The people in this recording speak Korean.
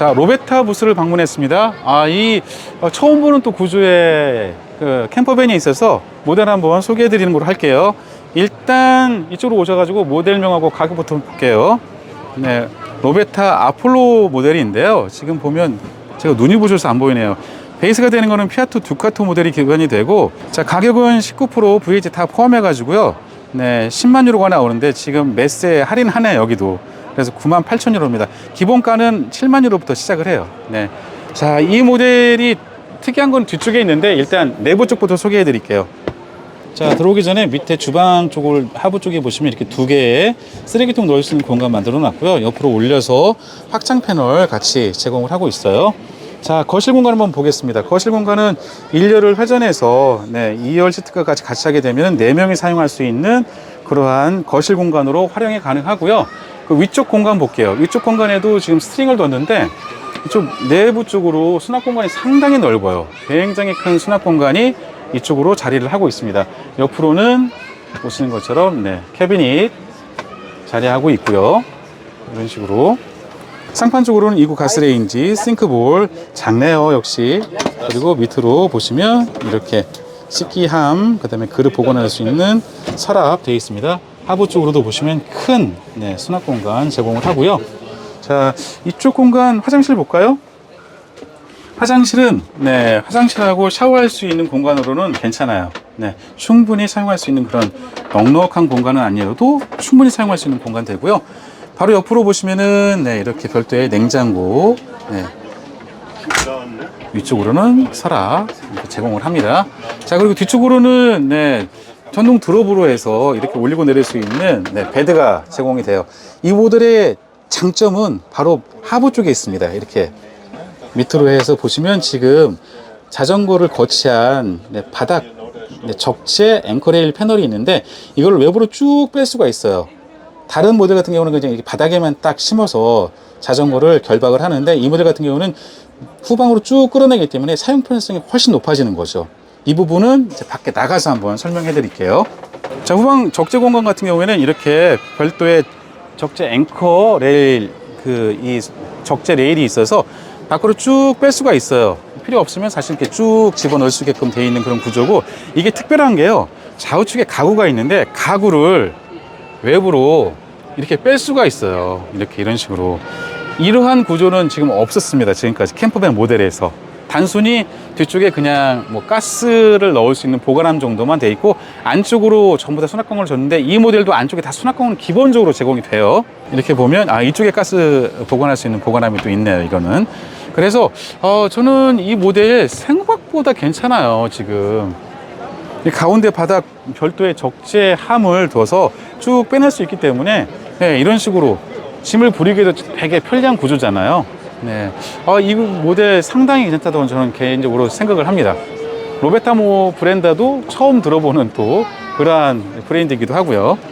자, 로베타 부스를 방문했습니다. 아, 이 어, 처음 보는 또 구조의 그 캠퍼밴이 있어서 모델 한번 소개해 드리는 걸로 할게요. 일단 이쪽으로 오셔가지고 모델명하고 가격부터 볼게요. 네, 로베타 아폴로 모델인데요. 지금 보면 제가 눈이 부셔서 안 보이네요. 베이스가 되는 거는 피아트 두카토 모델이 기반이 되고 자 가격은 19% VH 다 포함해 가지고요. 네, 10만 유로가 나오는데 지금 메스에 할인하네 여기도. 그래서 9만 8천 유로입니다. 기본가는 7만 유로부터 시작을 해요. 네. 자, 이 모델이 특이한 건 뒤쪽에 있는데 일단 내부 쪽부터 소개해 드릴게요. 자 들어오기 전에 밑에 주방 쪽을 하부 쪽에 보시면 이렇게 두 개의 쓰레기통 넣을 수 있는 공간 만들어 놨고요 옆으로 올려서 확장 패널 같이 제공을 하고 있어요 자 거실 공간 한번 보겠습니다 거실 공간은 1열을 회전해서 네, 2열 시트까지 같이 하게 되면 4명이 사용할 수 있는 그러한 거실 공간으로 활용이 가능하고요 그 위쪽 공간 볼게요 위쪽 공간에도 지금 스트링을 뒀는데 이쪽 내부 쪽으로 수납 공간이 상당히 넓어요 굉장히 큰 수납 공간이 이쪽으로 자리를 하고 있습니다. 옆으로는 보시는 것처럼 네, 캐비닛 자리하고 있고요. 이런 식으로 상판 쪽으로는 이구 가스레인지, 싱크볼 작네요 역시. 그리고 밑으로 보시면 이렇게 식기함, 그다음에 그릇 보관할 수 있는 서랍 되어 있습니다. 하부 쪽으로도 보시면 큰 네, 수납 공간 제공을 하고요. 자, 이쪽 공간 화장실 볼까요? 화장실은 네 화장실하고 샤워할 수 있는 공간으로는 괜찮아요. 네 충분히 사용할 수 있는 그런 넉넉한 공간은 아니어도 충분히 사용할 수 있는 공간 되고요. 바로 옆으로 보시면은 네 이렇게 별도의 냉장고 네. 위쪽으로는 서랍 제공을 합니다. 자 그리고 뒤쪽으로는 네 전동 드롭으로 해서 이렇게 올리고 내릴 수 있는 네, 베드가 제공이 돼요. 이 모델의 장점은 바로 하부 쪽에 있습니다. 이렇게 밑으로 해서 보시면 지금 자전거를 거치한 네, 바닥 네, 적재 앵커레일 패널이 있는데 이걸 외부로 쭉 뺄 수가 있어요. 다른 모델 같은 경우는 그냥 이렇게 바닥에만 딱 심어서 자전거를 결박을 하는데 이 모델 같은 경우는 후방으로 쭉 끌어내기 때문에 사용 편의성이 훨씬 높아지는 거죠. 이 부분은 이제 밖에 나가서 한번 설명해 드릴게요. 자, 후방 적재 공간 같은 경우에는 이렇게 별도의 적재 앵커 레일 그 이 적재 레일이 있어서 밖으로 쭉 뺄 수가 있어요. 필요 없으면 사실 이렇게 쭉 집어넣을 수 있게끔 되어 있는 그런 구조고 이게 특별한 게요. 좌우측에 가구가 있는데 가구를 외부로 이렇게 뺄 수가 있어요. 이렇게 이런 식으로. 이러한 구조는 지금 없었습니다. 지금까지 캠퍼밴 모델에서. 단순히 뒤쪽에 그냥 뭐 가스를 넣을 수 있는 보관함 정도만 돼 있고 안쪽으로 전부 다 수납공을 줬는데 이 모델도 안쪽에 다 수납공은 기본적으로 제공이 돼요. 이렇게 보면 아 이쪽에 가스 보관할 수 있는 보관함이 또 있네요. 이거는. 그래서 어 저는 이 모델 생각보다 괜찮아요. 지금. 이 가운데 바닥 별도의 적재함을 둬서 쭉 빼낼 수 있기 때문에 네, 이런 식으로 짐을 부리기도 되게 편리한 구조잖아요. 네, 어, 이 모델 상당히 괜찮다고 저는 개인적으로 생각을 합니다. 로베타모 브랜드도 처음 들어보는 또 그러한 브랜드이기도 하고요.